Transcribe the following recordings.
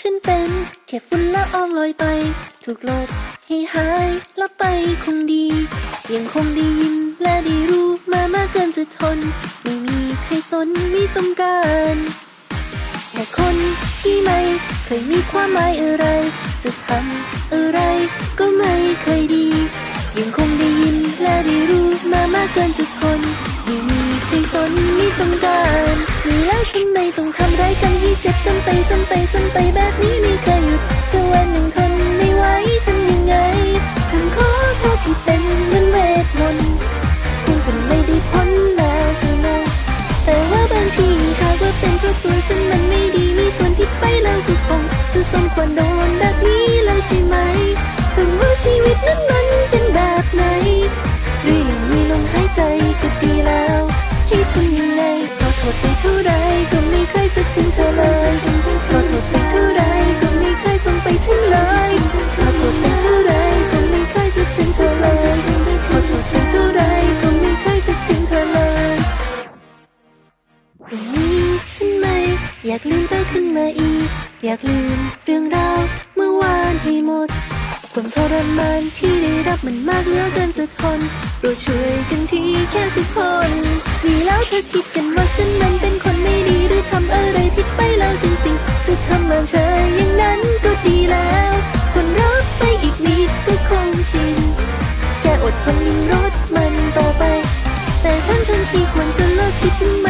ฉันเป็น แค่ฝุ่นละอองลอยไป ถูกลบให้หายและไปคงดี ยังคงได้ยินและได้รู้มามากเกินจะทน ไม่มีใครสนไม่ต้องการแค่คนที่ไม่เคยมีความหมายอะไร จะทำอะไรก็ไม่เคยดี ยังคงได้ยินและได้รู้มามากเกินจะทนไม่มีใครสนไม่ต้องการ ทำไมต้องทำร้ายกันให้เจ็บซ้ำไปซ้ำไปซ้ำไปแบบนี้ไม่เคยหยุดแต่วันหนึ่งทนไม่ไหวทำยังไงคำขอโทษที่เป็นเหมือนเวทมนต์คงจะไม่ได้พ้นแล้วสินะแต่ว่าบางทีหากว่าเป็นเพราะตัวฉันมันไม่ดีมีส่วนผิดไปแล้วก็คงจะสมควรโดน อยากลืมเรื่องราวเมื่อวานให้หมด ความทรมานที่ได้รับมันมากเหลือเกินจะทนโปรดช่วยกันทีแค่สักคนนี่แล้วเธอคิดกันว่าฉันนั้นเป็นคนไม่ดีหรือทำอะไรผิดไปแล้วจริงๆ จะทำแบบเธออย่างนั้นก็ดีแล้ว คนรักไปอีกนิดก็คงชินแค่อดทนยิ้มรถมันต่อไป แต่ทั้งทั้งที่ควรจะเลิกคิดถึง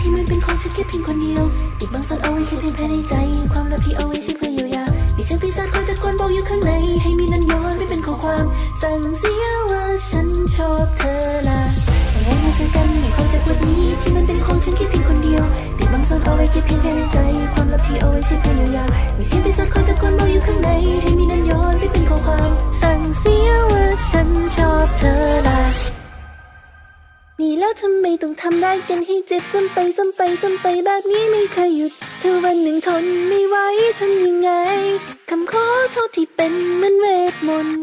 ที่มันเป็นของฉันแค่เพียงคนเดียวปิดบังซ่อนเอาไว้แค่เพียงภายในใจ ความลับที่เอาไว้ใช้เพื่อเยียวยามีเสียงปีศาจคอยตะโกนบอกอยู่ข้างใน ให้มีนันย้อนไปเป็นข้อความ สั่งเสียว่าฉันชอบเธอละแต่ยังมาเจอกันในความเจ็บปวดนี้ ที่มันเป็นของฉันแค่เพียงคนเดียวปิดบังซ่อนเอาไว้แค่เพียงภายในใจ ความลับที่เอาไว้ใช้เพื่อเยียวยามีเสียงปีศาจคอยตะโกนบอกอยู่ข้างในให้ มีแล้วทำไมต้องทำร้ายกันให้เจ็บซ้ำไปซ้ำไปซ้ำไปแบบนี้ไม่เคยหยุดถ้าวันหนึ่งทนไม่ไหวทำยังไงคำขอโทษที่เป็นเหมือนเวทมนต์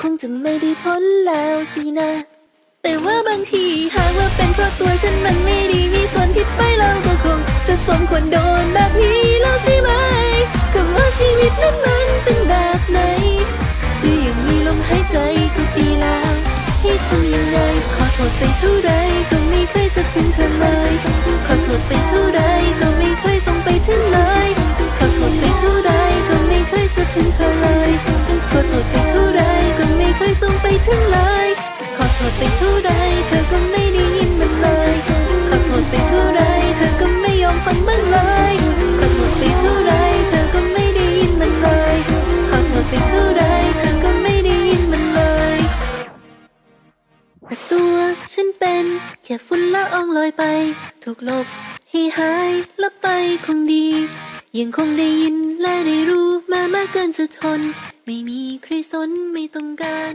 คงจะไม่ได้พ้นแล้วสินะ แต่ว่าบางทีหากว่าเป็นเพราะตัวฉันมันไม่ดีมีส่วนผิดไปแล้วก็คง จะสมควรโดนแบบนี้แล้วใช่ไหมก็ว่าชีวิตนั้น ถึงเลย ขอโทษไปเท่าไรเธอก็ไม่ได้ยินมันเลย ขอโทษไปเท่าไรเธอก็ไม่ยอมฟังบ้างเลย ขอโทษไปเท่าไรเธอก็ไม่ได้ยินมันเลย ขอโทษไปเท่าไรเธอก็ไม่ได้ยินมันเลยแต่ตัวฉันเป็นแค่ฝุ่นละอองลอยไป ถูกลบให้หายละไปคงดี ยังคงได้ยินและได้รู้มามากเกินจะทน ไม่มีใครสนไม่ต้องการ